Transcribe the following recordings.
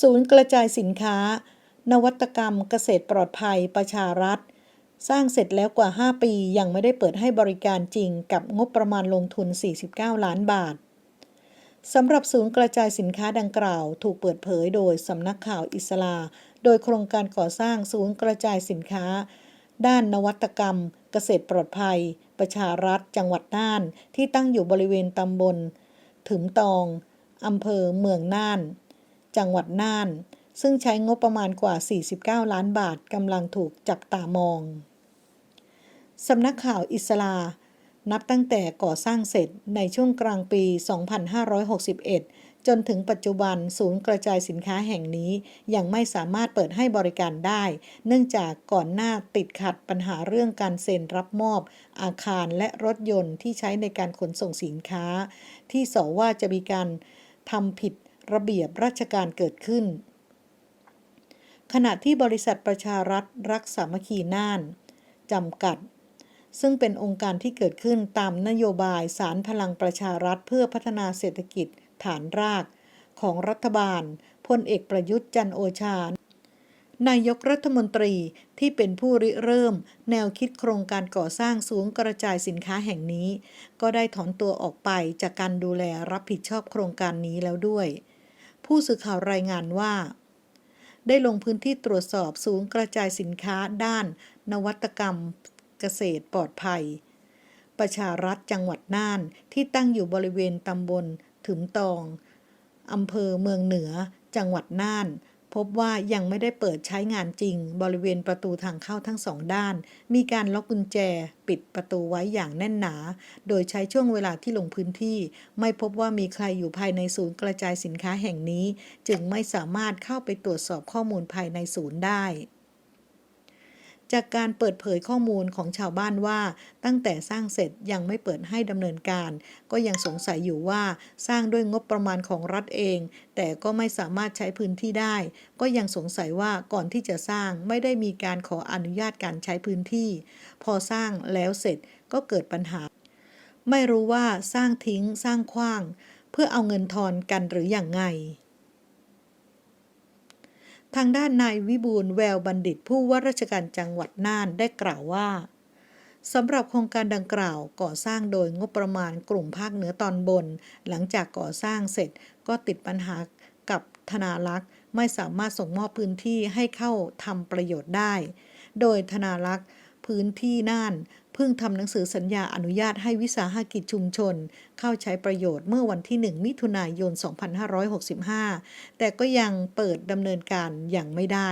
ศูนย์กระจายสินค้า นวัตกรรมเกษตรปลอดภัยประชารัฐ สร้างเสร็จแล้วกว่า 5 ปียังไม่ได้เปิดให้บริการจริงกับงบประมาณลงทุน 49 ล้านบาทสำหรับศูนย์กระจายสินค้าดังกล่าว ถูกเปิดเผยโดยสำนักข่าวอิสลา โดยโครงการก่อสร้างศูนย์กระจายสินค้า ด้านนวัตกรรม เกษตรปลอดภัย ประชารัฐ จังหวัดน่าน ที่ตั้งอยู่บริเวณตำบลถึมตองอำเภอเมืองน่าน จังหวัดน่าน ซึ่งใช้งบประมาณกว่า 49 ล้านบาทกำลังถูกจับตามอง สำนักข่าวอิสลา นับตั้งแต่ก่อสร้างเสร็จในช่วงกลางปี 2561 จนถึงปัจจุบันศูนย์กระจายสินค้าแห่งนี้ยังไม่สามารถเปิดให้บริการได้ เนื่องจากก่อนหน้าติดขัดปัญหาเรื่องการเซ็นรับมอบ อาคารและรถยนต์ที่ใช้ในการขนส่งสินค้า ที่สอว่าจะมีการทำผิด ระเบียบราชการเกิดขึ้น ขณะที่บริษัทประชารัฐรักสามัคคีน่านจำกัด ซึ่งเป็นองค์การที่เกิดขึ้นตามนโยบายสารพลังประชารัฐเพื่อพัฒนาเศรษฐกิจฐานรากของรัฐบาลพลเอกประยุทธ์จันโอชา นายกรัฐมนตรีที่เป็นผู้ริเริ่ม แนวคิดโครงการก่อสร้างศูนย์กระจายสินค้าแห่งนี้ ก็ได้ถอนตัวออกไปจากการดูแลรับผิดชอบโครงการนี้แล้วด้วย ผู้สื่อข่าวรายงานว่า ได้ลงพื้นที่ตรวจสอบศูนย์กระจายสินค้าด้านนวัตกรรมเกษตรปลอดภัย ประชารัฐจังหวัดน่านที่ตั้งอยู่บริเวณตำบลถึมตองอำเภอเมืองเหนือ จังหวัดน่าน พบว่ายังไม่ได้เปิดใช้งานจริง บริเวณประตูทางเข้าทั้งสองด้าน มีการล็อกกุญแจ ปิดประตูไว้อย่างแน่นหนา โดยใช้ช่วงเวลาที่ลงพื้นที่ ไม่พบว่ามีใครอยู่ภายในศูนย์กระจายสินค้าแห่งนี้ จึงไม่สามารถเข้าไปตรวจสอบข้อมูลภายในศูนย์ได้ จากการเปิดเผยข้อมูลของชาวบ้านว่า ตั้งแต่สร้างเสร็จยังไม่เปิดให้ดำเนินการ ก็ยังสงสัยอยู่ว่าสร้างด้วยงบประมาณของรัฐเอง แต่ก็ไม่สามารถใช้พื้นที่ได้ ก็ยังสงสัยว่าก่อนที่จะสร้างไม่ได้มีการขออนุญาตการใช้พื้นที่ พอสร้างแล้วเสร็จก็เกิดปัญหา ไม่รู้ว่าสร้างทิ้งสร้างขว้าง เพื่อเอาเงินทอนกันหรืออย่างไง ทางด้านนายวิบูลแววบัณฑิตผู้ว่าราชการจังหวัดน่านได้กล่าวว่าสำหรับโครงการดังกล่าวก่อสร้างโดยงบประมาณกลุ่มภาคเหนือตอนบน หลังจากก่อสร้างเสร็จก็ติดปัญหากับธนารักษ์ไม่สามารถส่งมอบพื้นที่ให้เข้าทำประโยชน์ได้ โดยธนารักษ์พื้นที่น่าน เพิ่งทำหนังสือสัญญาอนุญาตให้วิสาหกิจชุมชน เข้าใช้ประโยชน์เมื่อวันที่ 1 มิถุนายน 2565 แต่ก็ยังเปิดดำเนินการอย่างไม่ได้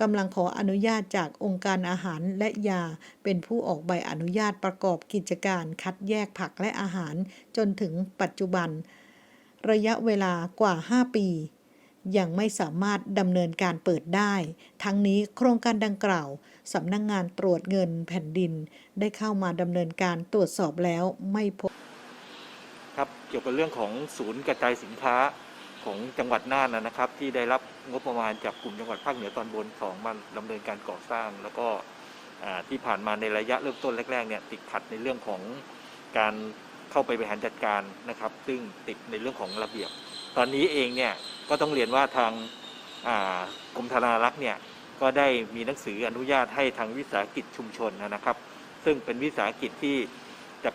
กำลังขออนุญาตจากองค์การอาหารและยา เป็นผู้ออกใบอนุญาตประกอบกิจการคัดแยกผักและอาหารจนถึงปัจจุบัน ระยะเวลากว่า 5 ปี ยังไม่สามารถดำเนินการเปิดได้ ทั้งนี้โครงการดังกล่าวสำนักงงานตรวจเงินแผ่นดิน ได้เข้ามาดำเนินการตรวจสอบแล้วไม่พบ ครับเกี่ยวกับเรื่องของศูนย์กระจายสินค้าของจังหวัดน่านนะครับ ที่ได้รับงบประมาณจากกลุ่มจังหวัดภาคเหนือตอนบนของมาดำเนินการก่อสร้าง แล้วก็อ่าที่ผ่านมาในระยะเริ่มต้นแรกๆเนี่ยติดขัดในเรื่องของการ เข้าไปบริหารจัดการนะครับ ซึ่งติดในเรื่องของระเบียบ ตอนนี้เองเนี่ยก็ต้องเรียนว่าทางกรมธนารักษ์เนี่ยก็ได้มีหนังสืออนุญาตให้ทางวิสาหกิจชุมชนนะครับ ซึ่งเป็นวิสาหกิจที่จะ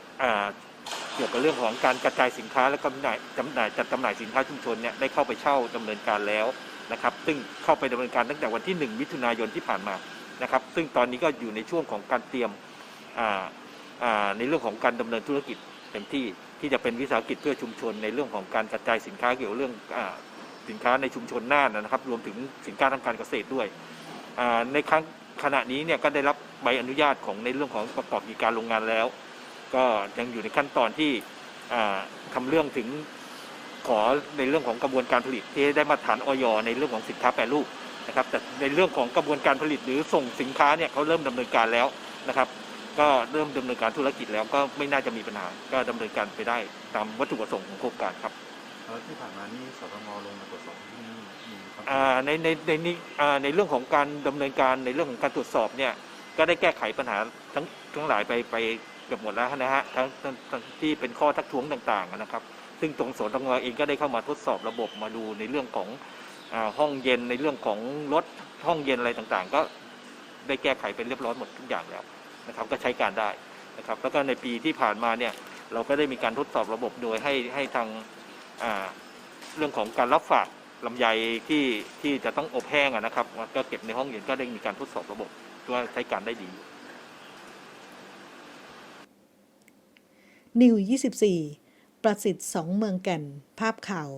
เกี่ยวกับเรื่องของการกระจายสินค้าและจำหน่ายจำหน่ายจัดจำหน่ายสินค้าชุมชนเนี่ยได้เข้าไปเช่าดำเนินการแล้วนะครับ ซึ่งเข้าไปดำเนินการตั้งแต่วันที่ 1 มิถุนายนที่ผ่านมานะครับ ซึ่งตอนนี้ก็อยู่ในช่วงของการเตรียมในเรื่องของการดำเนินธุรกิจ เต็มที่ที่จะเป็นวิสาหกิจเพื่อชุมชนในเรื่องของการกระจายสินค้าเกี่ยวเรื่องอสินค้าในชุมชนน่านนะครับ รวมถึงสินค้าทางการเกษตรด้วยในครั้งขณะนี้เนี่ยก็ได้รับใบอนุญาตของในเรื่องของประกอบกิจการโรงงานแล้ว ก็ยังอยู่ในขั้นตอนที่อ่าทำเรื่องถึงขอในเรื่องของกระบวนการผลิตที่ได้มาตรฐานออยในเรื่องของสินค้าแปรรูปนะครับแต่ในเรื่องของกระบวนการผลิตหรือส่งสินค้าเนี่ยเขาเริ่มดำเนินการแล้วนะครับ ก็เริ่มดำเนินการธุรกิจแล้วก็ไม่น่าจะมีปัญหา ก็ดำเนินการไปได้ตามวัตถุประสงค์ของโครงการครับแล้วที่ผ่านมานี่สตงลงมาตรวจสอบที่นี่มีความอ่าในในในนี้อ่าในเรื่องของการดำเนินการในเรื่องของการตรวจสอบเนี่ยก็ได้แก้ไขปัญหาทั้งทั้งหลายไปไปเกือบหมดแล้วนะฮะทั้งทั้งทั้งที่เป็นข้อทักท้วงต่างๆนะครับ ซึ่งตรงสตงเองก็ได้เข้ามาทดสอบระบบมาดูในเรื่องของอ่าห้องเย็นในเรื่องของรถห้องเย็นอะไรต่างๆ ก็ได้แก้ไขเป็นเรียบร้อยหมดทุกอย่างแล้ว นะครับก็ใช้การได้นะครับแล้วก็ในปีที่ผ่านมาเนี่ยเราก็ได้มีการทดสอบระบบโดยให้ให้ทางเรื่องของการรับฝากลำไยที่ที่จะต้องอบแห้งนะครับก็เก็บในห้องเย็นก็ได้มีการทดสอบระบบว่าใช้การได้ดีนิว24 ประสิทธิ์สองเมืองแก่น ภาพข่าว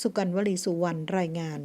สุกันวลีสุวรรณรายงาน